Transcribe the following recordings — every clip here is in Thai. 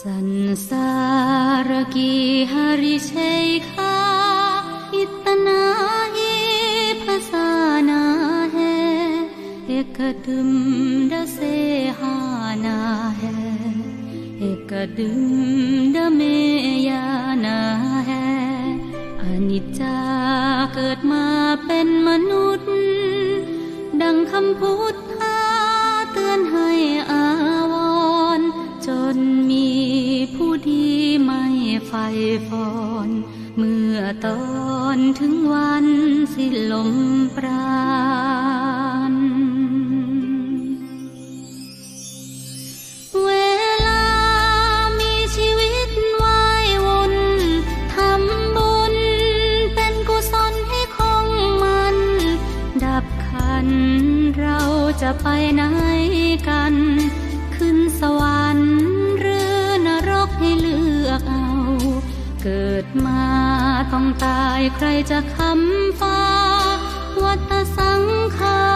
สัน संसार की हरिशेखा इतना ही फसाना าเฮเอขดุมดเ हाना าเฮเอขดุมดเมยานา है อนิจจาเกิดมาเป็นมนุษย์ ดังคำพุทธาเตือนให้อาว จนมีผู้ดีไม่ไฟฟอน เมื่อตอนถึงวันสิ้นลมปราณเวลามีชีวิตวายวนทำบุญเป็นกุศลให้คงมัน ดับขันเราจะไปไหน ดมาต้องตายใครจะคำฟ้า วัตสังขาร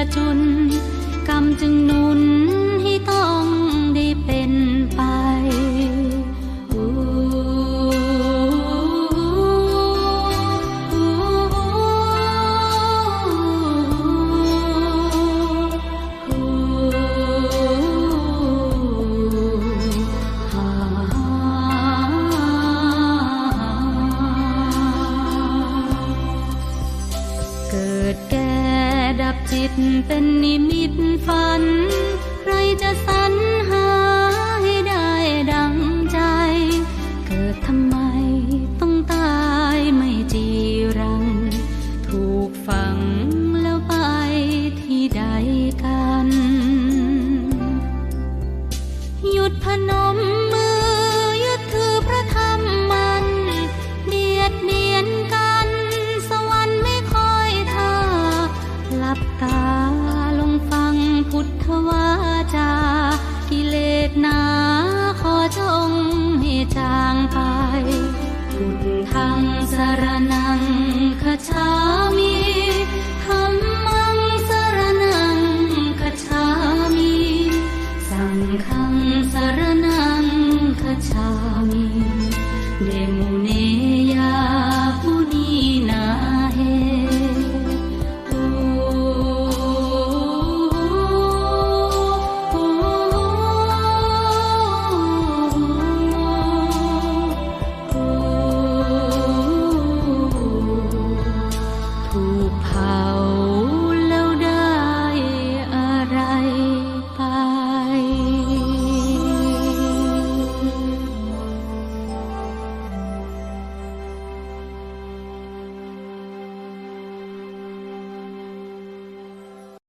จือจุน กรรมจึงนุนให้ต้องได้เป็นไปอู้ฮ่าเกิดแก่ ดับจิตเป็นนิมิตฝัน ใครจะสรร ทธังสรนังคชา